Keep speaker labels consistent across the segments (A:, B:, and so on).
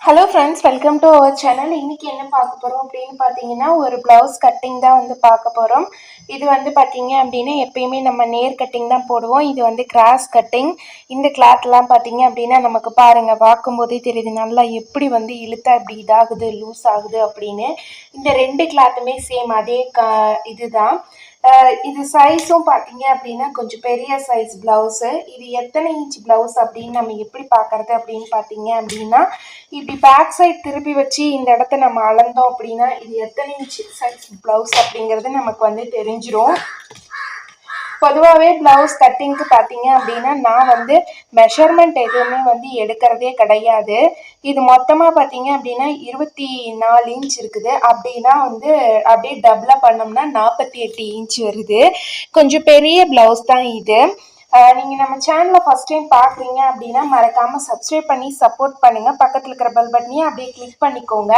A: Hello friends welcome to our channel இன்றைக்கி என்ன பார்க்க போகிறோம் அப்படின்னு பார்த்தீங்கன்னா ஒரு ப்ளவுஸ் கட்டிங் தான் வந்து பார்க்க போகிறோம் இது வந்து பார்த்தீங்க அப்படின்னா எப்பயுமே நம்ம நேர் கட்டிங் தான் போடுவோம். இது வந்து கிராஸ் கட்டிங் இந்த கிளாத்லாம் பார்த்தீங்க அப்படின்னா நமக்கு பாருங்கள் பார்க்கும்போதே தெரியுது நல்லா எப்படி வந்து இழுத்தா இப்படி இதாகுது லூஸ் ஆகுது அப்படின்னு. இந்த ரெண்டு கிளாத்துமே சேம் அதே க இதுதான். இது சைஸும் பார்த்தீங்க அப்படின்னா கொஞ்சம் பெரிய சைஸ் ப்ளவுஸு இது எத்தனை இன்ச் ப்ளவுஸ் அப்படின்னு நம்ம எப்படி பார்க்கறது அப்படின்னு பார்த்தீங்க அப்படின்னா இப்படி பேக் சைட் திருப்பி வச்சு இந்த இடத்த நம்ம அளந்தோம் அப்படின்னா இது எத்தனை இன்ச் சைஸ் ப்ளவுஸ் அப்படிங்கிறது நமக்கு வந்து தெரிஞ்சிடும் பொதுவாகவே ப்ளவுஸ் கட்டிங்க்கு பார்த்தீங்க அப்படின்னா நான் வந்து மெஷர்மெண்ட் எதுவுமே வந்து எடுக்கிறதே கிடையாது. இது மொத்தமாக பார்த்தீங்க அப்படின்னா இருபத்தி நாலு இன்ச் இருக்குது. அப்படின்னா வந்து அப்படியே டபுளாக பண்ணோம்னா நாற்பத்தி எட்டு இன்ச் வருது. கொஞ்சம் பெரிய ப்ளவுஸ் தான் இது. நீங்கள் நம்ம சேனலை ஃபஸ்ட் டைம் பார்க்குறீங்க அப்படின்னா மறக்காமல் சப்ஸ்கிரைப் பண்ணி சப்போர்ட் பண்ணுங்கள் பக்கத்தில் இருக்கிற பெல் பட்டனையும் அப்படியே கிளிக் பண்ணிக்கோங்க.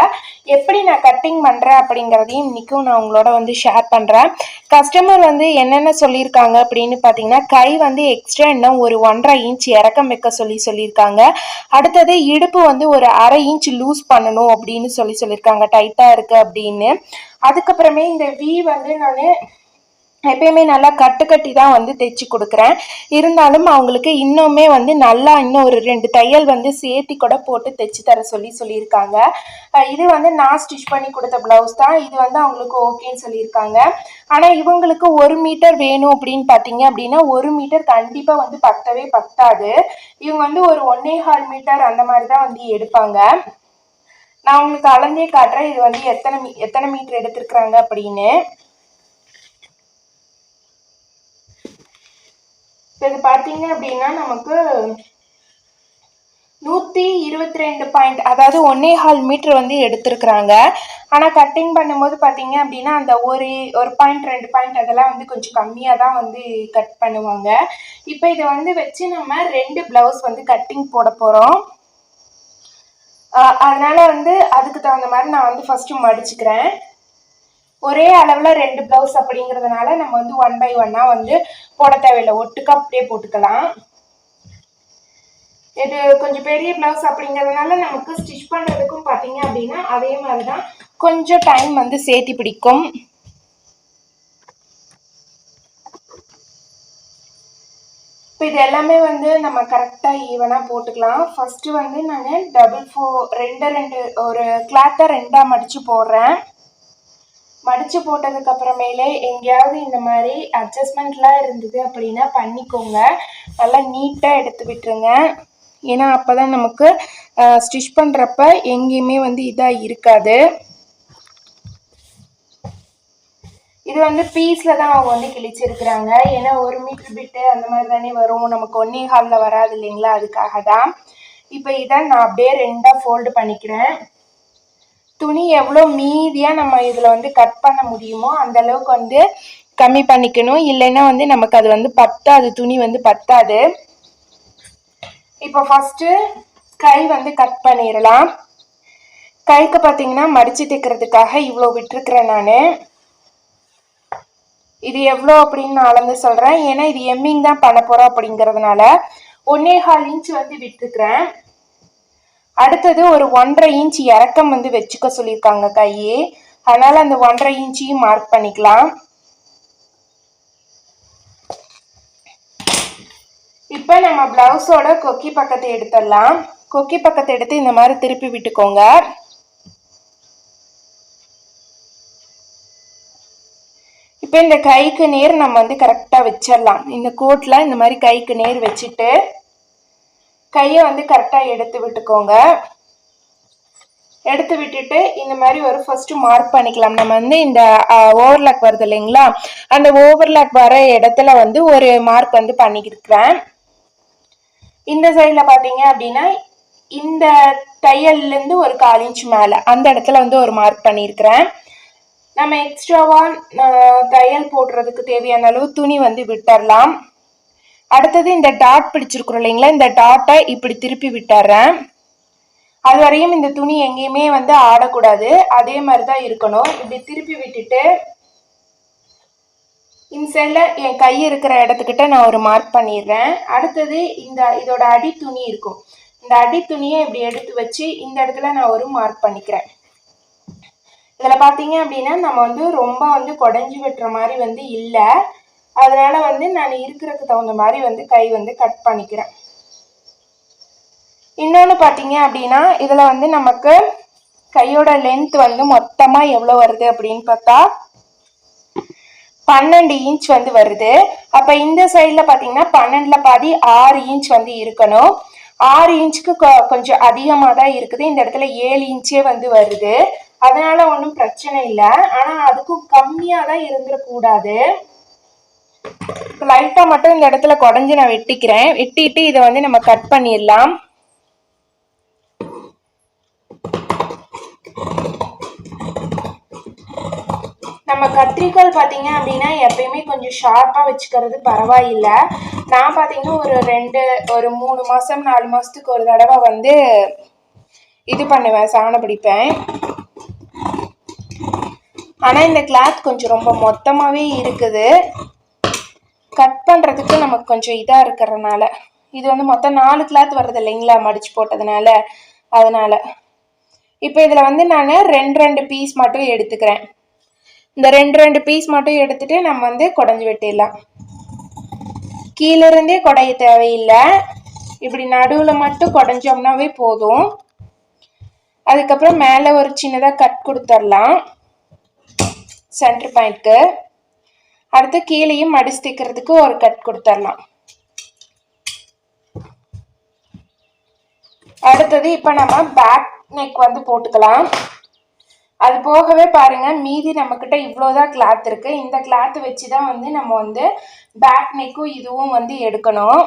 A: எப்படி நான் கட்டிங் பண்ணுறேன் அப்படிங்கிறதையும் இன்னைக்கும் நான் உங்களோட வந்து ஷேர் பண்ணுறேன் கஸ்டமர் வந்து என்னென்ன சொல்லியிருக்காங்க அப்படின்னு பார்த்தீங்கன்னா கை வந்து எக்ஸ்ட்ரா இன்னும் ஒரு ஒன்றரை இன்ச் இறக்கம் வைக்க சொல்லி சொல்லியிருக்காங்க. அடுத்தது இடுப்பு வந்து ஒரு அரை இன்ச் லூஸ் பண்ணணும் அப்படின்னு சொல்லி சொல்லியிருக்காங்க. டைட்டாக இருக்குது அப்படின்னு. அதுக்கப்புறமே இந்த வி வந்து நான் எப்பயுமே நல்லா கட்டு கட்டி தான் வந்து தைச்சி கொடுக்குறேன். இருந்தாலும் அவங்களுக்கு இன்னுமே வந்து நல்லா இன்னும் ஒரு ரெண்டு தையல் வந்து சேர்த்தி கூட போட்டு தைச்சி தர சொல்லி சொல்லியிருக்காங்க. இது வந்து நான் ஸ்டிச் பண்ணி கொடுத்த ப்ளவுஸ் தான். இது வந்து அவங்களுக்கு ஓகேன்னு சொல்லியிருக்காங்க. ஆனால் இவங்களுக்கு ஒரு மீட்டர் வேணும் அப்படின்னு பார்த்தீங்க அப்படின்னா ஒரு மீட்டர் கண்டிப்பாக வந்து பத்தவே பத்தாது. இவங்க வந்து ஒரு ஒன்னே ஹால் மீட்டர் அந்த மாதிரி தான் வந்து எடுப்பாங்க. நான் உங்களுக்கு அளந்தே காட்டுறேன். இது வந்து எத்தனை மீ எத்தனை மீட்டர் எடுத்திருக்கிறாங்க அப்படின்னு. இப்போ இது பார்த்தீங்க அப்படின்னா நமக்கு நூற்றி இருபத்தி ரெண்டு பாயிண்ட் அதாவது ஒன்னே ஹால் மீட்ரு வந்து எடுத்திருக்கிறாங்க. ஆனால் கட்டிங் பண்ணும்போது பார்த்தீங்க அப்படின்னா அந்த ஒரு ஒரு பாயிண்ட் ரெண்டு பாயிண்ட் அதெல்லாம் வந்து கொஞ்சம் கம்மியாக தான் வந்து கட் பண்ணுவாங்க. இப்போ இதை வந்து வச்சு நம்ம ரெண்டு ப்ளவுஸ் வந்து கட்டிங் போட போகிறோம் அதனால் வந்து அதுக்கு தகுந்த மாதிரி நான் வந்து ஃபஸ்ட்டு மடிச்சுக்கிறேன். ஒரே அளவில் ரெண்டு ப்ளவுஸ் அப்படிங்கிறதுனால நம்ம வந்து ஒன் பை ஒன்னாக வந்து போட தேவையில்லை. ஒட்டுக்கா அப்படியே போட்டுக்கலாம். இது கொஞ்சம் பெரிய ப்ளவுஸ் அப்படிங்கிறதுனால நமக்கு ஸ்டிச் பண்ணுறதுக்கும் பார்த்தீங்க அப்படின்னா அதே மாதிரி தான் கொஞ்சம் டைம் வந்து சேர்த்து பிடிக்கும். இப்போ இது எல்லாமே வந்து நம்ம கரெக்டாக ஈவனாக போட்டுக்கலாம். ஃபஸ்ட்டு வந்து நான் டபுள் ஃபோர் ரெண்டு ரெண்டு ஒரு கிளாத்தை ரெண்டாக மடித்து போடுறேன். மடித்து போட்டதுக்கு அப்புறமேலே எங்கேயாவது இந்த மாதிரி அட்ஜஸ்ட்மெண்ட்லாம் இருந்தது அப்படின்னா பண்ணிக்கோங்க. நல்லா நீட்டாக எடுத்து விட்டுருங்க. ஏன்னா அப்போ தான் நமக்கு ஸ்டிச் பண்ணுறப்ப எங்கேயுமே வந்து இதாக இருக்காது. இது வந்து பீஸில் தான் அவங்க வந்து கிழிச்சிருக்கிறாங்க. ஏன்னா ஒரு மீட்டர் பிட்டு அந்த மாதிரி தானே வரும். நமக்கு ஒன்னே ஹாலில் வராது இல்லைங்களா? அதுக்காக தான் இப்போ இதை நான் அப்படியே ரெண்டாக ஃபோல்டு பண்ணிக்கிறேன். துணி எவ்வளோ மீதியாக நம்ம இதில் வந்து கட் பண்ண முடியுமோ அந்த அளவுக்கு வந்து கம்மி பண்ணிக்கணும். இல்லைன்னா வந்து நமக்கு அது வந்து பத்தாது துணி வந்து பத்தாது. இப்போ ஃபஸ்ட்டு கை வந்து கட் பண்ணிடலாம். கைக்கு பார்த்தீங்கன்னா மடித்து தைக்கிறதுக்காக இவ்வளோ விட்டுருக்குறேன் நான். இது எவ்வளோ அப்படின்னு நான் அளந்து சொல்கிறேன் ஏன்னா இது எம்மிங் தான் பண்ண போகிறோம் அப்படிங்கிறதுனால ஒன்னே கால் இன்ச் வந்து விட்டுருக்குறேன். அடுத்தது ஒரு ஒன்றரை இன்ச் இறக்கம் வந்து வச்சுக்க சொல்லியிருக்காங்க கையே. அதனால் அந்த ஒன்றரை இன்ச்சையும் மார்க் பண்ணிக்கலாம். இப்போ நம்ம ப்ளவுஸோட கொக்கி பக்கத்தை எடுத்துடலாம். கொக்கி பக்கத்தை எடுத்து இந்த மாதிரி திருப்பி விட்டுக்கோங்க. இப்போ இந்த கைக்கு நேர் நம்ம வந்து கரெக்டாக வச்சிடலாம். இந்த கோட்டில் இந்த மாதிரி கைக்கு நேர் வச்சுட்டு கையை வந்து கரெக்டாக எடுத்து விட்டுக்கோங்க. எடுத்து விட்டுட்டு இந்த மாதிரி ஒரு ஃபர்ஸ்ட் மார்க் பண்ணிக்கலாம். நம்ம வந்து இந்த ஓவர்லாக் வருது இல்லைங்களா? அந்த ஓவர்லாக் வர இடத்துல வந்து ஒரு மார்க் வந்து பண்ணிக்கிருக்கிறேன் இந்த சைடில் பார்த்தீங்க அப்படின்னா இந்த தையல்லேருந்து ஒரு கால் இன்ச் மேலே அந்த இடத்துல வந்து ஒரு மார்க் பண்ணியிருக்கிறேன். நம்ம எக்ஸ்ட்ராவாக தையல் போடுறதுக்கு தேவையான அளவு துணி வந்து விட்டுடலாம் அடுத்தது இந்த டாட் பிடிச்சிருக்கிறோம் இல்லைங்களா? இந்த டாட்டை இப்படி திருப்பி விட்டுறேன். அது வரையும் இந்த துணி எங்கேயுமே வந்து ஆடக்கூடாது. அதே மாதிரி தான் இருக்கணும். இப்படி திருப்பி விட்டுட்டு இந்த சைடில் என் கை இருக்கிற இடத்துக்கிட்ட நான் ஒரு மார்க் பண்ணிடுறேன். அடுத்தது இந்த இதோட அடி துணி இருக்கும். இந்த அடி துணியை இப்படி எடுத்து வச்சு இந்த இடத்துல நான் ஒரு மார்க் பண்ணிக்கிறேன். இதில் பார்த்தீங்க அப்படின்னா நம்ம வந்து ரொம்ப வந்து குடஞ்சி வெட்டுற மாதிரி வந்து இல்லை. அதனால வந்து நான் இருக்கிறதுக்கு தகுந்த மாதிரி வந்து கை வந்து கட் பண்ணிக்கிறேன். இன்னொன்று பார்த்தீங்க அப்படின்னா இதில் வந்து நமக்கு கையோட லென்த் வந்து மொத்தமாக எவ்வளோ வருது அப்படின்னு பார்த்தா பன்னெண்டு இன்ச் வந்து வருது. அப்போ இந்த சைடில் பார்த்தீங்கன்னா பன்னெண்டில் பாதி ஆறு இன்ச் வந்து இருக்கணும். ஆறு இன்ச்சுக்கு கொஞ்சம் அதிகமாக தான் இருக்குது. இந்த இடத்துல ஏழு இன்ச்சே வந்து வருது. அதனால ஒன்றும் பிரச்சனை இல்லை. ஆனால் அதுக்கும் கம்மியாக தான் இருந்துடக்கூடாது லைட்டாக மட்டும் இந்த இடத்துல குடஞ்சி நான் வெட்டிக்கிறேன். வெட்டிட்டு இதை வந்து நம்ம கட் பண்ணிடலாம். நம்ம கத்திரிக்கோல் பார்த்தீங்க அப்படின்னா எப்பயுமே கொஞ்சம் ஷார்ப்பாக வச்சுக்கிறது பரவாயில்ல. நான் பார்த்தீங்கன்னா ஒரு ரெண்டு ஒரு மூணு மாதம் நாலு மாதத்துக்கு ஒரு தடவை வந்து இது பண்ணுவேன் சாணம் பிடிப்பேன். ஆனால் இந்த கிளாத் கொஞ்சம் ரொம்ப மொத்தமாகவே இருக்குது. கட் பண்ணுறதுக்கு நமக்கு கொஞ்சம் இதாக இருக்கிறதுனால. இது வந்து மொத்தம் நாலு கிளாத் வருது இல்லைங்களா மடிச்சு போட்டதுனால. அதனால். இப்போ இதில் வந்து நான் ரெண்டு ரெண்டு பீஸ் மட்டும் எடுத்துக்கிறேன். இந்த ரெண்டு ரெண்டு பீஸ் மட்டும் எடுத்துகிட்டு நம்ம வந்து குடஞ்சி வெட்டிடலாம். கீழே இருந்தே குடைய தேவையில்லை. இப்படி நடுவில் மட்டும் குடஞ்சோம்னாவே போதும். அதுக்கப்புறம் மேலே ஒரு சின்னதாக கட் கொடுத்துர்லாம் சென்டர் பாயிண்ட்க்கு அடுத்து கீழேயும் மடிச்சு தைக்கிறதுக்கு ஒரு கட் கொடுத்துர்லாம் அடுத்தது இப்போ நம்ம பேக் நெக் வந்து போட்டுக்கலாம். அது போகவே பாருங்க மீதி நம்மக்கிட்ட இவ்வளோதான் கிளாத் இருக்குது இந்த கிளாத் வச்சு தான் வந்து நம்ம வந்து பேக் நெக்கும் இதுவும் வந்து எடுக்கணும்.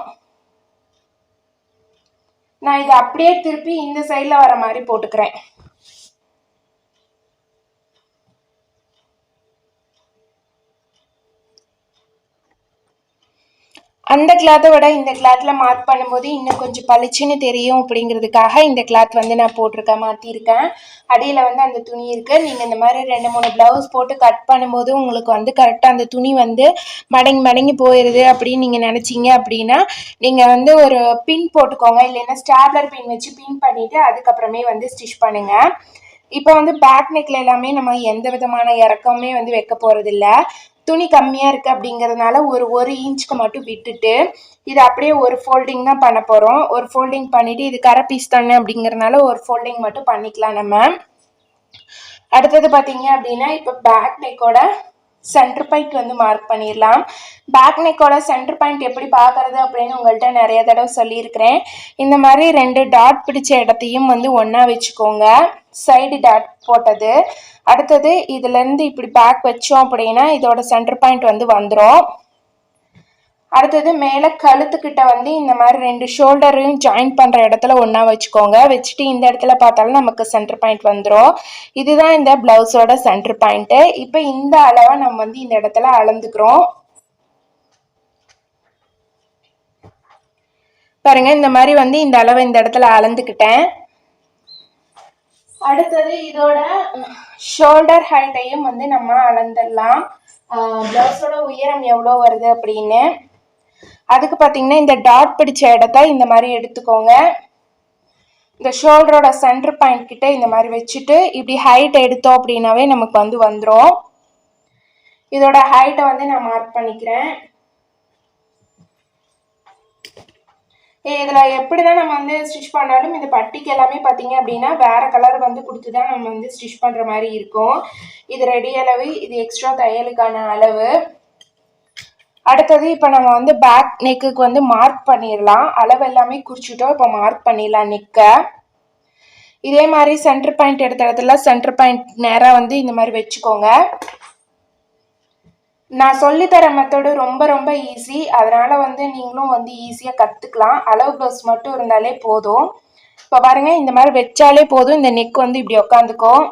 A: நான் இதை அப்படியே திருப்பி இந்த சைடில் வர மாதிரி போட்டுக்கிறேன். அந்த கிளாத்தை விட இந்த கிளாத்தில் மார்க் பண்ணும்போது இன்னும் கொஞ்சம் பளிச்சுன்னு தெரியும் அப்படிங்கிறதுக்காக இந்த கிளாத் வந்து நான் போட்டிருக்கேன் மாற்றிருக்கேன் அடியில் வந்து அந்த துணி இருக்குது நீங்கள் இந்த மாதிரி ரெண்டு மூணு ப்ளவுஸ் போட்டு கட் பண்ணும்போது உங்களுக்கு வந்து கரெக்டாக அந்த துணி வந்து மடங்கி மடங்கி போயிடுது அப்படின்னு நீங்கள் நினச்சிங்க அப்படின்னா நீங்கள் வந்து ஒரு பின் போட்டுக்கோங்க. இல்லைன்னா ஸ்டாப்லர் பின் வச்சு பின் பண்ணிவிட்டு அதுக்கப்புறமே வந்து ஸ்டிச் பண்ணுங்கள் இப்போ வந்து பேக் நெக்ல எல்லாமே நம்ம எந்த விதமான இறக்கமே வந்து வைக்க போகிறதில்ல துணி கம்மியாக இருக்குது அப்படிங்கிறதுனால ஒரு ஒரு இன்ச்சுக்கு மட்டும் விட்டுட்டு இது அப்படியே ஒரு ஃபோல்டிங் தான் பண்ண போகிறோம் ஒரு ஃபோல்டிங் பண்ணிவிட்டு இது கரை பீஸ் தானே அப்படிங்கிறதுனால ஒரு ஃபோல்டிங் மட்டும் பண்ணிக்கலாம் நம்ம. அடுத்தது பார்த்தீங்க அப்படின்னா இப்போ பேக் நெக்கோட சென்டர் பாயிண்ட் வந்து மார்க் பண்ணிடலாம் பேக் நெக்கோட சென்டர் பாயிண்ட் எப்படி பார்க்கறது அப்படின்னு உங்கள்கிட்ட நிறைய தடவை சொல்லியிருக்கிறேன் இந்த மாதிரி ரெண்டு டாட் பிடிச்ச இடத்தையும் வந்து ஒன்றா வச்சுக்கோங்க. சைடு டாட் போட்டது. அடுத்தது இதுலேருந்து இப்படி பேக் வச்சோம் அப்படின்னா இதோட சென்டர் பாயிண்ட் வந்து வந்துடும் அடுத்தது மேலே கழுத்துக்கிட்ட வந்து இந்த மாதிரி ரெண்டு ஷோல்டரையும் ஜாயின் பண்ணுற இடத்துல ஒன்றா வச்சுக்கோங்க. வச்சுட்டு இந்த இடத்துல பார்த்தாலும் நமக்கு சென்டர் பாயிண்ட் வந்துடும் இதுதான் இந்த ப்ளவுஸோட சென்டர் பாயிண்ட்டு இப்போ இந்த அளவை நம்ம வந்து இந்த இடத்துல அளந்துக்கிறோம். பாருங்க இந்த மாதிரி வந்து இந்த அளவை இந்த இடத்துல அளந்துக்கிட்டேன். அடுத்தது இதோட ஷோல்டர் ஹைட்டையும் வந்து நம்ம அளந்துடலாம். ப்ளவுஸோட உயரம் எவ்வளோ வருது அப்படின்னு. அதுக்கு பார்த்தீங்கன்னா இந்த டாட் பிடிச்ச இடத்த இந்த மாதிரி எடுத்துக்கோங்க. இந்த ஷோல்டரோட சென்டர் பாயிண்ட் கிட்ட இந்த மாதிரி வச்சுட்டு இப்படி ஹைட் எடுத்தோம் அப்படின்னாவே நமக்கு வந்து வந்துடும் இதோட ஹைட்டை வந்து நான் மார்க் பண்ணிக்கிறேன். இதில் எப்படி தான் நம்ம வந்து ஸ்டிச் பண்ணாலும் இந்த பட்டிக்கு எல்லாமே பார்த்தீங்க அப்படின்னா வேறு கலர் வந்து கொடுத்து தான் நம்ம வந்து ஸ்டிச் பண்ணுற மாதிரி இருக்கும். இது ரெடி அளவு இது எக்ஸ்ட்ரா தையலுக்கான அளவு. அடுத்தது இப்போ நம்ம வந்து பேக் நெக்குக்கு வந்து மார்க் பண்ணிடலாம் அளவு எல்லாமே குறிச்சிட்டோம். இப்போ மார்க் பண்ணிடலாம் நெக்கை இதே மாதிரி சென்டர் பாயிண்ட் எடுத்த இடத்துல சென்டர் பாயிண்ட் நேராக வந்து இந்த மாதிரி வச்சுக்கோங்க. நான் சொல்லித்தர மெத்தடு ரொம்ப ரொம்ப ஈஸி அதனால் வந்து நீங்களும் வந்து ஈஸியாக கற்றுக்கலாம் அளவு ப்ளவுஸ் மட்டும் இருந்தாலே போதும். இப்போ பாருங்கள் இந்த மாதிரி வச்சாலே போதும். இந்த நெக் வந்து இப்படி உக்காந்துக்கும்.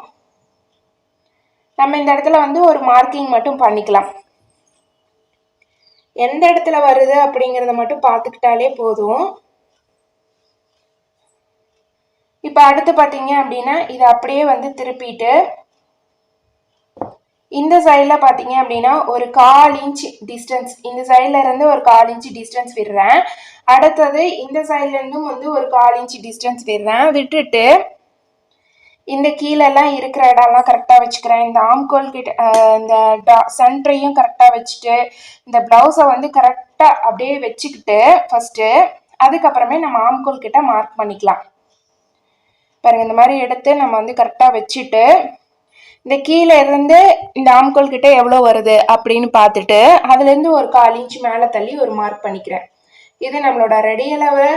A: நம்ம இந்த இடத்துல வந்து ஒரு மார்க்கிங் மட்டும் பண்ணிக்கலாம். எந்த இடத்துல வருது அப்படிங்கிறத மட்டும் பார்த்துக்கிட்டாலே போதும். இப்போ அடுத்து பார்த்தீங்க அப்படின்னா இதை அப்படியே வந்து திருப்பிட்டு இந்த சைடில் பார்த்தீங்க அப்படின்னா ஒரு கால் இன்ச் டிஸ்டன்ஸ் இந்த சைடில் இருந்து ஒரு கால் இன்ச் டிஸ்டன்ஸ் விடுறேன். அடுத்தது இந்த சைட்லேருந்தும் வந்து ஒரு கால் இன்ச் டிஸ்டன்ஸ் விடுறேன். விட்டுட்டு இந்த கீழெல்லாம் இருக்கிற இடம்லாம் கரெக்டாக வச்சுக்கிறேன். இந்த ஆம்கோல் கிட்ட இந்த டா சென்டரையும் கரெக்டாக வச்சுட்டு இந்த ப்ளவுஸை வந்து கரெக்டாக அப்படியே வச்சுக்கிட்டு ஃபஸ்ட்டு அதுக்கப்புறமே நம்ம ஆம்கோல் கிட்ட மார்க் பண்ணிக்கலாம். பாருங்கள் இந்த மாதிரி எடுத்து நம்ம வந்து கரெக்டாக வச்சுட்டு இந்த கீழே இருந்து இந்த ஆம்கோல் கிட்ட எவ்வளோ வருது அப்படின்னு பார்த்துட்டு அதுலேருந்து ஒரு கால் இன்ச் மேலே தள்ளி ஒரு மார்க் பண்ணிக்கிறேன். இது நம்மளோட ரெடி அளவு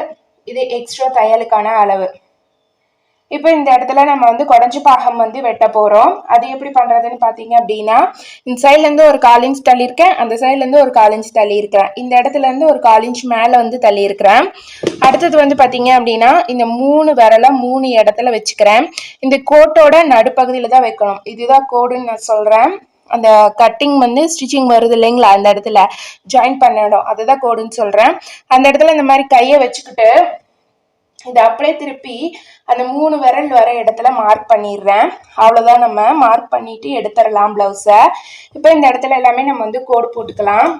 A: இது எக்ஸ்ட்ரா தையலுக்கான அளவு. இப்போ இந்த இடத்துல நம்ம வந்து குடஞ்சி பாகம் வந்து வெட்ட போகிறோம் அது எப்படி பண்ணுறதுன்னு பார்த்தீங்க அப்படின்னா இந்த சைட்லேருந்து ஒரு கால் இன்ச் தள்ளியிருக்கேன். அந்த சைட்லேருந்து ஒரு கால் இன்ச் தள்ளியிருக்கிறேன். இந்த இடத்துலேருந்து ஒரு கால் இன்ச் மேலே வந்து தள்ளியிருக்கிறேன். அடுத்தது வந்து பார்த்தீங்க அப்படின்னா இந்த மூணு விரலை மூணு இடத்துல வச்சுக்கிறேன். இந்த கோட்டோட நடுப்பகுதியில் தான் வைக்கணும். இதுதான் கோடுன்னு நான் சொல்கிறேன் அந்த கட்டிங் வந்து ஸ்டிச்சிங் வருது இல்லைங்களா அந்த இடத்துல. ஜாயின் பண்ண இடம் அதுதான் கோடுன்னு சொல்கிறேன் அந்த இடத்துல இந்த மாதிரி கையை வச்சுக்கிட்டு இதை அப்படியே திருப்பி அந்த மூணு விரல் வர இடத்துல மார்க் பண்ணிடுறேன். அவ்வளோதான் நம்ம மார்க் பண்ணிட்டு எடுத்துடலாம் ப்ளவுஸை இப்போ இந்த இடத்துல எல்லாமே நம்ம வந்து கோடு போட்டுக்கலாம்.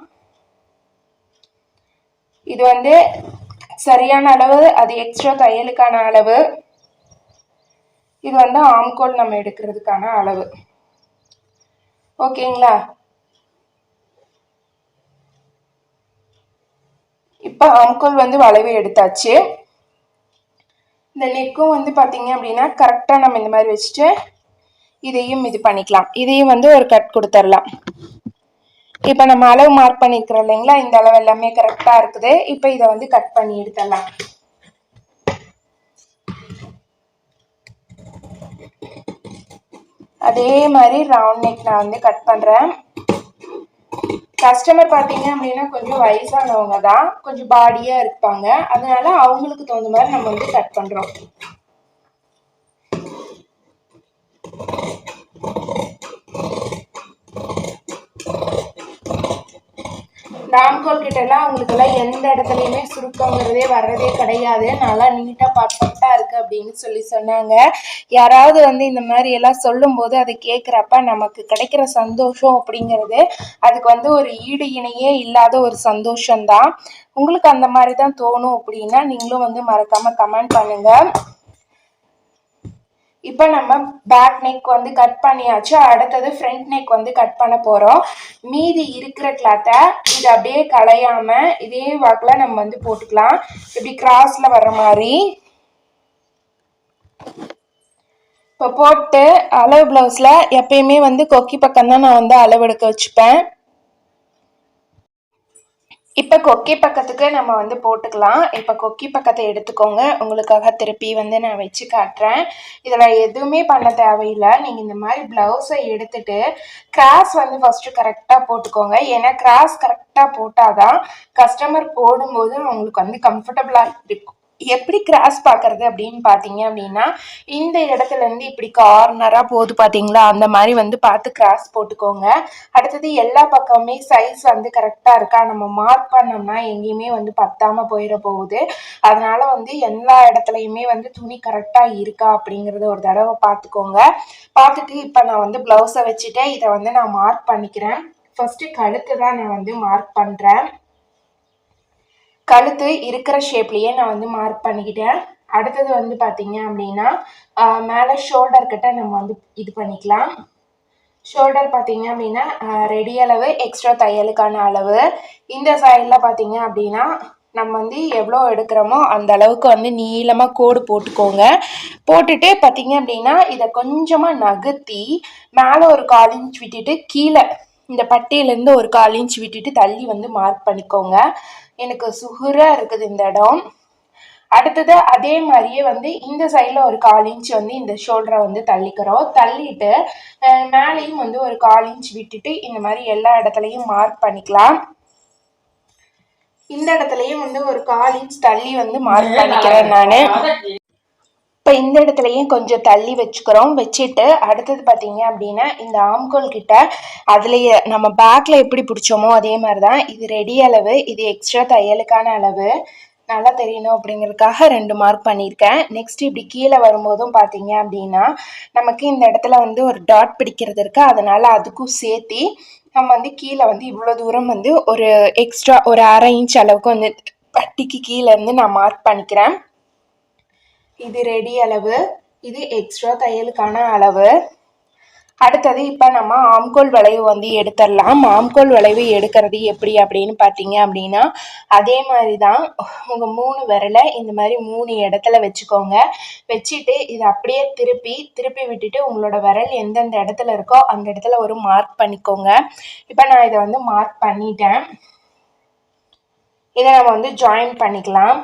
A: இது வந்து சரியான அளவு அது எக்ஸ்ட்ரா தையலுக்கான அளவு. இது வந்து ஆம்கோல் நம்ம எடுக்கிறதுக்கான அளவு. ஓகேங்களா? இப்போ ஆம்கோல் வந்து வளைவு எடுத்தாச்சு. இந்த நெக்கும் வந்து பார்த்தீங்க அப்படின்னா கரெக்டாக நம்ம இந்த மாதிரி வச்சுட்டு இதையும் இது பண்ணிக்கலாம். இதையும் வந்து ஒரு கட் கொடுத்துடலாம். இப்போ நம்ம அளவு மார்க் பண்ணிக்கிறோம் இல்லைங்களா? இந்த அளவு எல்லாமே கரெக்டாக இருக்குது. இப்போ இதை வந்து கட் பண்ணி எடுத்துடலாம். அதே மாதிரி ரவுண்ட் நெக் நான் வந்து கட் பண்ணுறேன் கஸ்டமர் பார்த்தீங்க அப்படின்னா கொஞ்சம் வயசானவங்க தான் கொஞ்சம் பாடியாக இருப்பாங்க. அதனால அவங்களுக்கு தகுந்த மாதிரி நம்ம வந்து கட் பண்ணுறோம் நாம்கோல் கிட்ட எல்லாம் அவங்களுக்கெல்லாம் எந்த இடத்துலையுமே சுருக்கங்கிறதே வர்றதே கிடையாது. நல்லா நீட்டாக பார்ப்போம் அப்படின்னு சொல்லி சொன்னாங்க. யாராவது வந்து இந்த மாதிரி எல்லாம் சொல்லும்போது அதை கேட்குறப்ப நமக்கு கிடைக்கிற சந்தோஷம் அப்படிங்கிறது அதுக்கு வந்து ஒரு ஈடு இணையே இல்லாத ஒரு சந்தோஷம்தான். உங்களுக்கு அந்த மாதிரி தான் தோணும் அப்படின்னா நீங்களும் வந்து மறக்காம கமெண்ட் பண்ணுங்க. இப்போ நம்ம பேக் நெக் வந்து கட் பண்ணியாச்சு. அடுத்தது ஃப்ரண்ட் நெக் வந்து கட் பண்ண போகிறோம் மீதி இருக்கிற கிளாத்தை இது அப்படியே களையாமல் இதே வாக்கில் நம்ம வந்து போட்டுக்கலாம். இப்படி கிராஸில் வர்ற மாதிரி இப்போ போட்டு அளவு ப்ளவுஸில் எப்பயுமே வந்து கொக்கி பக்கம் தான் நான் வந்து அளவு எடுக்க வச்சுப்பேன். இப்போ கொக்கி பக்கத்துக்கு நம்ம வந்து போட்டுக்கலாம். இப்போ கொக்கி பக்கத்தை எடுத்துக்கோங்க. உங்களுக்காக திருப்பி வந்து நான் வச்சு காட்டுறேன். இதில் எதுவுமே பண்ண தேவையில்லை. நீங்கள் இந்த மாதிரி ப்ளவுஸை எடுத்துட்டு கிராஸ் வந்து ஃபஸ்ட்டு கரெக்டாக போட்டுக்கோங்க. ஏன்னா கிராஸ் கரெக்டாக போட்டால் தான் கஸ்டமர் போடும்போது அவங்களுக்கு வந்து கம்ஃபர்டபுளாக இருக்கும். எப்படி கிராஸ் பார்க்கறது அப்படின்னு பார்த்தீங்க அப்படின்னா இந்த இடத்துல இருந்து இப்படி கார்னராக போகுது பார்த்தீங்களா அந்த மாதிரி வந்து பார்த்து கிராஸ் போட்டுக்கோங்க. அடுத்தது எல்லா பக்கமுமே சைஸ் வந்து கரெக்டாக இருக்கா? நம்ம மார்க் பண்ணோம்னா எங்கேயுமே வந்து பத்தாமல் போயிட போகுது. அதனால் வந்து எல்லா இடத்துலையுமே வந்து துணி கரெக்டாக இருக்கா? அப்படிங்கிறத ஒரு தடவை பார்த்துக்கோங்க. பார்த்துட்டு இப்போ நான் வந்து ப்ளவுஸை வச்சுட்டு இதை வந்து நான் மார்க் பண்ணிக்கிறேன். ஃபஸ்ட்டு கழுத்து தான் நான் வந்து மார்க் பண்ணுறேன் கழுத்து இருக்கிற ஷேப்லேயே நான் வந்து மார்க் பண்ணிக்கிட்டேன். அடுத்தது வந்து பார்த்தீங்க அப்படின்னா மேலே ஷோல்டர் கிட்ட நம்ம வந்து இது பண்ணிக்கலாம். ஷோல்டர் பார்த்தீங்க அப்படின்னா ரெடி அளவு எக்ஸ்ட்ரா தையலுக்கான அளவு. இந்த சைடில் பார்த்தீங்க அப்படின்னா நம்ம வந்து எவ்வளோ எடுக்கிறோமோ அந்த அளவுக்கு வந்து நீளமாக கோடு போட்டுக்கோங்க. போட்டுட்டு பார்த்தீங்க அப்படின்னா இதை கொஞ்சமாக நகர்த்தி மேலே ஒரு கால் இன்ச் விட்டுட்டு கீழே இந்த பட்டியிலேருந்து ஒரு கால் இன்ச் விட்டுட்டு தள்ளி வந்து மார்க் பண்ணிக்கோங்க. எனக்கு சுகுராக இருக்குது இந்த இடம். அடுத்தது அதே மாதிரியே வந்து இந்த சைடில் ஒரு கால் இன்ச் வந்து இந்த ஷோல்டரை வந்து தள்ளிக்கிறோம். தள்ளிட்டு மேலேயும் வந்து ஒரு கால் இன்ச் விட்டுட்டு இந்த மாதிரி எல்லா இடத்துலையும் மார்க் பண்ணிக்கலாம். இந்த இடத்துலையும் வந்து ஒரு கால் இன்ச் தள்ளி வந்து மார்க் பண்ணிக்கிறேன் நான். இப்போ இந்த இடத்துலையும் கொஞ்சம் தள்ளி வச்சுக்கிறோம். வச்சுட்டு அடுத்தது பார்த்தீங்க அப்படின்னா இந்த ஆம்கோல் கிட்ட அதுலேயே நம்ம பேக்கில் எப்படி பிடிச்சோமோ அதே மாதிரி தான் இது ரெடி அளவு இது எக்ஸ்ட்ரா தையலுக்கான அளவு. நல்லா தெரியணும் அப்படிங்கிறதுக்காக ரெண்டு மார்க் பண்ணியிருக்கேன். நெக்ஸ்ட் இப்படி கீழே வரும்போதும் பார்த்தீங்க அப்படின்னா நமக்கு இந்த இடத்துல வந்து ஒரு டாட் பிடிக்கிறது இருக்கு. அதனால அதுக்கும் சேர்த்தி நம்ம வந்து கீழே வந்து இவ்வளோ தூரம் வந்து ஒரு எக்ஸ்ட்ரா ஒரு அரை இன்ச் அளவுக்கு வந்து பட்டிக்கு கீழே இருந்து நான் மார்க் பண்ணிக்கிறேன். இது ரெடி அளவு இது எக்ஸ்ட்ரா தையலுக்கான அளவு. அடுத்தது இப்போ நம்ம ஆம்கோல் வளைவு வந்து எடுத்துடலாம். ஆம்கோல் வளைவு எடுக்கிறது எப்படி அப்படின்னு பார்த்தீங்க அப்படின்னா அதே மாதிரி தான் உங்கள் மூணு விரலை இந்த மாதிரி மூணு இடத்துல வச்சுக்கோங்க. வச்சுட்டு இதை அப்படியே திருப்பி திருப்பி விட்டுட்டு உங்களோட விரல் எந்தெந்த இடத்துல இருக்கோ அந்த இடத்துல ஒரு மார்க் பண்ணிக்கோங்க. இப்போ நான் இதை வந்து மார்க் பண்ணிட்டேன். இதை நம்ம வந்து ஜாயின் பண்ணிக்கலாம்.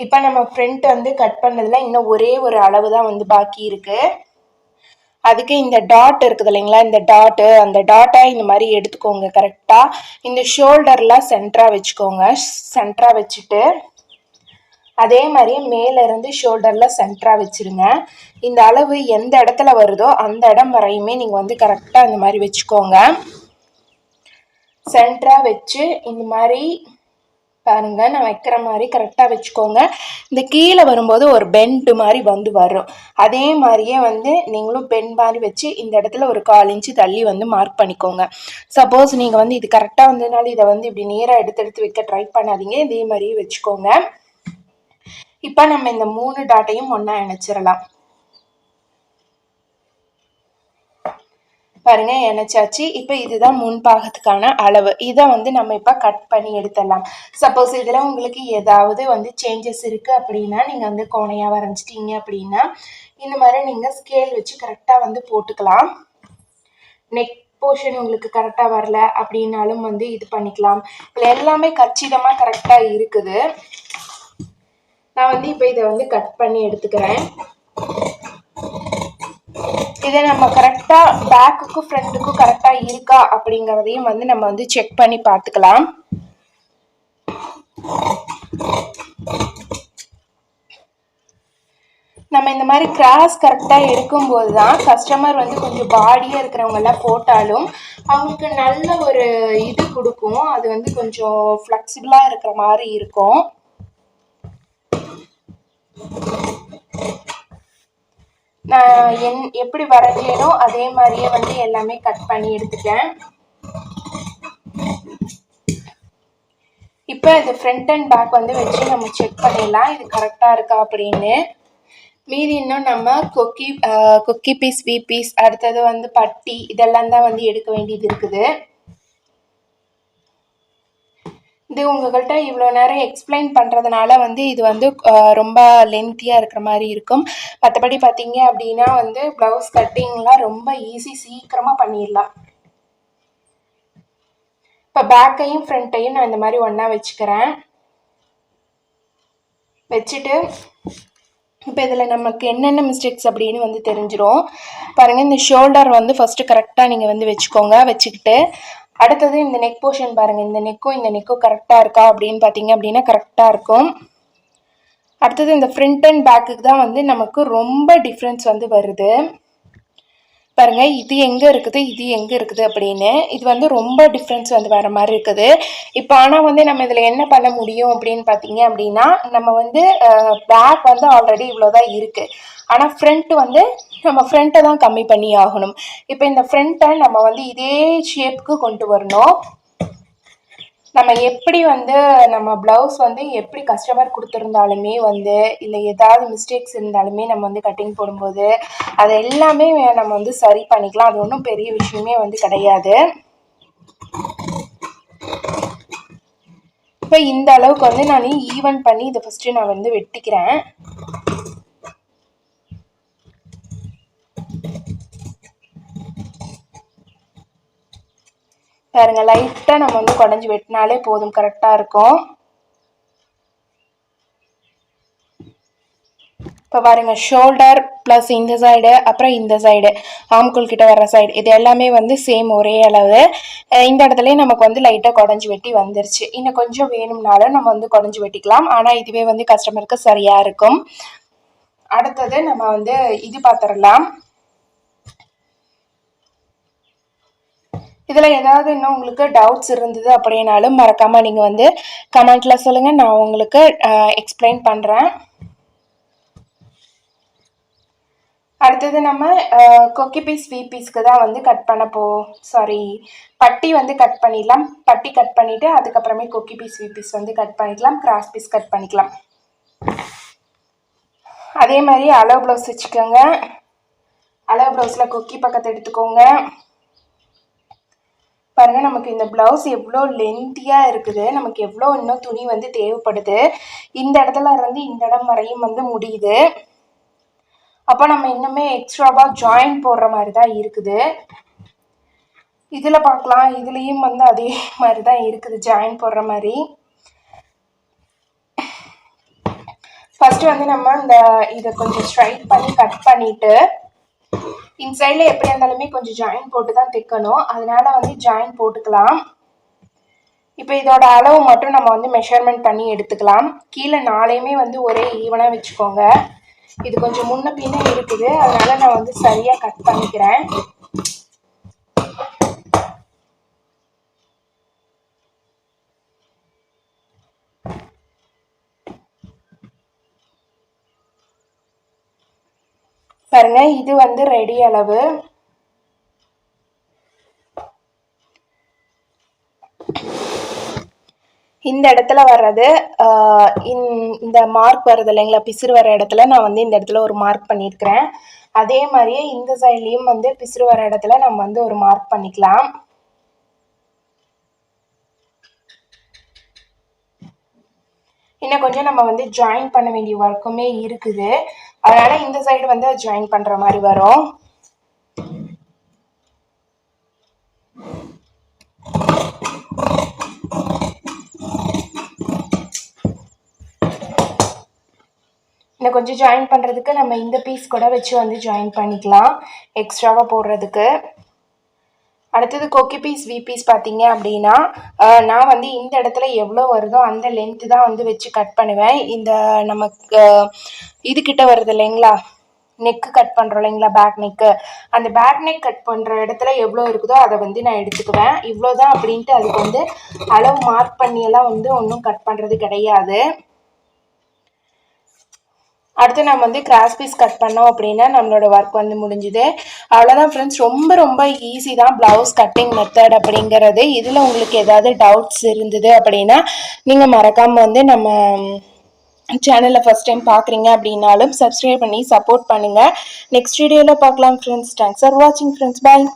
A: இப்போ நம்ம ஃப்ரண்ட் வந்து கட் பண்ணதில் இன்னும் ஒரே ஒரு அளவு தான் வந்து பாக்கி இருக்குது அதுக்கு இந்த டாட் இருக்குது இல்லைங்களா? இந்த டாட்டு அந்த டாட்டை இந்த மாதிரி எடுத்துக்கோங்க கரெக்டாக இந்த ஷோல்டர்லாம் சென்டராக வச்சுக்கோங்க. சென்டராக வச்சுட்டு அதே மாதிரி மேலேருந்து ஷோல்டரில் சென்டராக வச்சுருங்க. இந்த அளவு எந்த இடத்துல வருதோ அந்த இடம் வரையுமே நீங்கள் வந்து கரெக்டாக இந்த மாதிரி வச்சுக்கோங்க. சென்டராக வச்சு இந்த மாதிரி பாருங்க நான் வைக்கிற மாதிரி கரெக்டாக வச்சுக்கோங்க. இந்த கீழே வரும்போது ஒரு பெண்டு மாதிரி வந்து வரும். அதே மாதிரியே வந்து நீங்களும் பென் மாதிரி வச்சு இந்த இடத்துல ஒரு கால் இன்ச்சு தள்ளி வந்து மார்க் பண்ணிக்கோங்க. சப்போஸ் நீங்கள் வந்து இது கரெக்டாக வந்ததுனால இதை வந்து இப்படி நேராக எடுத்து எடுத்து வைக்க ட்ரை பண்ணாதீங்க. இதே மாதிரியே வச்சுக்கோங்க. இப்போ நம்ம இந்த மூணு டாட்டையும் ஒன்றா இணைச்சிடலாம். பாருங்க எனச்சாச்சு இப்போ இதுதான் முன்பாகத்துக்கான அளவு. இதை வந்து நம்ம இப்போ கட் பண்ணி எடுத்துடலாம். சப்போஸ் இதில் உங்களுக்கு ஏதாவது வந்து சேஞ்சஸ் இருக்குது அப்படின்னா நீங்கள் வந்து கோணையாக வரைஞ்சிட்டீங்க அப்படின்னா இந்த மாதிரி நீங்கள் ஸ்கேல் வச்சு கரெக்டாக வந்து போட்டுக்கலாம். நெக் போர்ஷன் உங்களுக்கு கரெக்டாக வரல அப்படின்னாலும் வந்து இது பண்ணிக்கலாம். இதில் எல்லாமே கச்சிதமாக கரெக்டாக இருக்குது. நான் வந்து இப்போ இதை வந்து கட் பண்ணி எடுத்துக்கிறேன். இதை நம்ம கரெக்டாக பேக்குக்கும் ஃப்ரண்ட்டுக்கும் கரெக்டாக இருக்கா அப்படிங்கிறதையும் வந்து நம்ம வந்து செக் பண்ணி பார்த்துக்கலாம். நம்ம இந்த மாதிரி கிராஸ் கரெக்டாக எடுக்கும்போது தான் கஸ்டமர் வந்து கொஞ்சம் பாடியாக இருக்கிறவங்கெல்லாம் போட்டாலும் அவங்களுக்கு நல்ல ஒரு இது கொடுக்கும். அது வந்து கொஞ்சம் ஃப்ளெக்சிபிளாக இருக்கிற மாதிரி இருக்கும் நான் என் எப்படி வரைஞ்சேனோ அதே மாதிரியே வந்து எல்லாமே கட் பண்ணி எடுத்துட்டேன். இப்போ இது ஃப்ரண்ட் அண்ட் பேக் வந்து வச்சு நம்ம செக் பண்ணிடலாம். இது கரெக்டாக இருக்கா அப்படின்னு. மீதி இன்னும் நம்ம கொக்கி கொக்கி பீஸ் வி பீஸ் அடுத்தது வந்து பட்டி இதெல்லாம் தான் வந்து எடுக்க வேண்டியது இருக்குது. இது உங்கள்கிட்ட இவ்வளோ நேரம் எக்ஸ்பிளைன் பண்ணுறதுனால வந்து இது வந்து ரொம்ப லென்த்தியாக இருக்கிற மாதிரி இருக்கும். மற்றபடி பார்த்தீங்க அப்படின்னா வந்து ப்ளவுஸ் கட்டிங்லாம் ரொம்ப ஈஸி சீக்கிரமாக பண்ணிடலாம் இப்போ பேக்கையும் ஃப்ரண்ட்டையும் நான் இந்த மாதிரி ஒன்றா வச்சுக்கிறேன். வச்சுட்டு இப்போ இதில் நமக்கு என்னென்ன மிஸ்டேக்ஸ் அப்படின்னு வந்து தெரிஞ்சிடும் பாருங்கள் இந்த ஷோல்டர் வந்து ஃபஸ்ட்டு கரெக்டாக நீங்கள் வந்து வச்சுக்கோங்க. வச்சுக்கிட்டு அடுத்தது இந்த நெக் போர்ஷன் பாருங்கள் இந்த நெக்கும் இந்த நெக்கும் கரெக்டாக இருக்கா அப்படின்னு பார்த்தீங்க அப்படின்னா கரெக்டாக இருக்கும். அடுத்தது இந்த ஃப்ரண்ட் அண்ட் பேக்குக்கு தான் வந்து நமக்கு ரொம்ப டிஃப்ரென்ஸ் வந்து வருது. பாருங்க இது எங்கே இருக்குது இது எங்கே இருக்குது அப்படின்னு. இது வந்து ரொம்ப டிஃப்ரென்ஸ் வந்து வர மாதிரி இருக்குது. இப்போ ஆனால் வந்து நம்ம இதில் என்ன பண்ண முடியும் அப்படின்னு பார்த்தீங்க அப்படின்னா நம்ம வந்து பேக் வந்து ஆல்ரெடி இவ்வளோ தான் இருக்குது ஆனால் ஃப்ரண்ட் வந்து நம்ம ஃப்ரண்ட்டை தான் கம்மி பண்ணி ஆகணும். இப்போ இந்த ஃப்ரண்ட்டை நம்ம வந்து இதே ஷேப்புக்கு கொண்டு வரணும். நம்ம எப்படி வந்து நம்ம ப்ளவுஸ் வந்து எப்படி கஸ்டமர் கொடுத்துருந்தாலுமே வந்து இல்லை ஏதாவது மிஸ்டேக்ஸ் இருந்தாலுமே நம்ம வந்து கட்டிங் போடும்போது அது எல்லாமே நம்ம வந்து சரி பண்ணிக்கலாம். அது ஒன்றும் பெரிய விஷயமே வந்து கிடையாது. இப்போ இந்த அளவுக்கு வந்து நான் ஈவன் பண்ணி இதை ஃபஸ்ட்டு நான் வந்து வெட்டிக்கிறேன். பாருங்க லைட்டாக நம்ம வந்து குடஞ்சி வெட்டினாலே போதும் கரெக்டாக இருக்கும். இப்போ பாருங்க ஷோல்டர் ப்ளஸ் இந்த சைடு அப்புறம் இந்த சைடு ஆம்குள் கிட்ட வர்ற சைடு இது எல்லாமே வந்து சேம் ஒரே அளவு. இந்த இடத்துலையும் நமக்கு வந்து லைட்டாக குடஞ்சி வெட்டி வந்துருச்சு. இன்னும் கொஞ்சம் வேணும்னாலும் நம்ம வந்து குடஞ்சி வெட்டிக்கலாம். ஆனால் இதுவே வந்து கஸ்டமருக்கு சரியாக இருக்கும். அடுத்தது நம்ம வந்து இது பார்த்துடலாம். இதில் ஏதாவது இன்னும் உங்களுக்கு டவுட்ஸ் இருந்தது அப்படின்னாலும் மறக்காமல் நீங்கள் வந்து கமெண்ட்டில் சொல்லுங்கள் நான் உங்களுக்கு எக்ஸ்பிளைன் பண்ணுறேன் அடுத்தது நம்ம கொக்கி பீஸ் வி பீஸ்க்கு தான் வந்து கட் பண்ண போ சாரி பட்டி வந்து கட் பண்ணிடலாம். பட்டி கட் பண்ணிவிட்டு அதுக்கப்புறமே கொக்கி பீஸ் வி பீஸ் வந்து கட் பண்ணிக்கலாம். கிராஸ் பீஸ் கட் பண்ணிக்கலாம். அதே மாதிரி அளவு ப்ளவுஸ் வச்சுக்கோங்க. அளவு ப்ளவுஸில் கொக்கி பக்கத்தை எடுத்துக்கோங்க. பாருங்கள் நமக்கு இந்த ப்ளவுஸ் எவ்வளோ லென்த்தியாக இருக்குது. நமக்கு எவ்வளோ இன்னும் துணி வந்து தேவைப்படுது. இந்த இடத்துல இருந்து இந்த இடம் வரையும் வந்து முடியுது. அப்போ நம்ம இன்னுமே எக்ஸ்ட்ராவாக ஜாயின் போடுற மாதிரி தான் இருக்குது. இதில் பார்க்கலாம். இதுலேயும் வந்து அதே மாதிரி தான் இருக்குது ஜாயின் போடுற மாதிரி. ஃபஸ்ட்டு வந்து நம்ம இந்த இதை கொஞ்சம் ஸ்ட்ரைட் பண்ணி கட் பண்ணிவிட்டு இன்சைடில் எப்படி இருந்தாலுமே கொஞ்சம் ஜாயின் போட்டு தான் தைக்கணும். அதனால வந்து ஜாயின் போட்டுக்கலாம். இப்போ இதோட அளவு மட்டும் நம்ம வந்து மெஷர்மெண்ட் பண்ணி எடுத்துக்கலாம். கீழே நாளையுமே வந்து ஒரே ஈவனாக வச்சுக்கோங்க. இது கொஞ்சம் முன்ன பின்ன இருக்குது. அதனால நான் வந்து சரியாக கட் பண்ணிக்கிறேன். பாருங்க இது வந்து ரெடி அளவு. இந்த இடத்துல வர்றது இந்த மார்க் வர்றது இல்லைங்களா பிசுறு வர இடத்துல நான் வந்து இந்த இடத்துல ஒரு மார்க் பண்ணியிருக்கிறேன் அதே மாதிரியே இந்த சைட்லேயும் வந்து பிசுறு வர இடத்துல நம்ம வந்து ஒரு மார்க் பண்ணிக்கலாம். இன்னும் கொஞ்சம் நம்ம வந்து ஜாயின் பண்ண வேண்டிய ஒர்க்குமே இருக்குது. அதனால் இந்த சைடு வந்து ஜாயின் பண்ற மாதிரி வரும். இன்னும் கொஞ்சம் ஜாயின் பண்ணுறதுக்கு நம்ம இந்த பீஸ் கூட வச்சு வந்து ஜாயின் பண்ணிக்கலாம். எக்ஸ்ட்ராவாக போடுறதுக்கு. அடுத்தது கொக்கி பீஸ் வி பீஸ் பார்த்தீங்க அப்படின்னா நான் வந்து இந்த இடத்துல எவ்வளோ வருதோ அந்த லென்த்து தான் வந்து வச்சு கட் பண்ணுவேன். இந்த நமக்கு இதுக்கிட்ட வருது இல்லைங்களா? நெக்கு கட் பண்ணுறோம் இல்லைங்களா? பேக் நெக்கு அந்த பேக் நெக் கட் பண்ணுற இடத்துல எவ்வளோ இருக்குதோ அதை வந்து நான் எடுத்துக்குவேன். இவ்வளோ தான் அப்படின்ட்டு அதுக்கு வந்து அளவு மார்க் பண்ணியெல்லாம் வந்து ஒன்றும் கட் பண்ணுறது கிடையாது. அடுத்து நம்ம வந்து கிராஸ் பீஸ் கட் பண்ணோம் அப்படின்னா நம்மளோட ஒர்க் வந்து முடிஞ்சுது. அவ்வளோதான் ஃப்ரெண்ட்ஸ் ரொம்ப ரொம்ப ஈஸி தான் ப்ளவுஸ் கட்டிங் மெத்தட் அப்படிங்கிறது. இதில் உங்களுக்கு ஏதாவது டவுட்ஸ் இருந்தது அப்படின்னா நீங்கள் மறக்காமல் வந்து நம்ம சேனலில் ஃபஸ்ட் டைம் பார்க்குறீங்க அப்படின்னாலும் சப்ஸ்கிரைப் பண்ணி சப்போர்ட் பண்ணுங்கள் நெக்ஸ்ட் வீடியோவில் பார்க்கலாம் ஃப்ரெண்ட்ஸ் தேங்க்ஸ் ஃபார் வாட்சிங் ஃப்ரெண்ட்ஸ் பாய்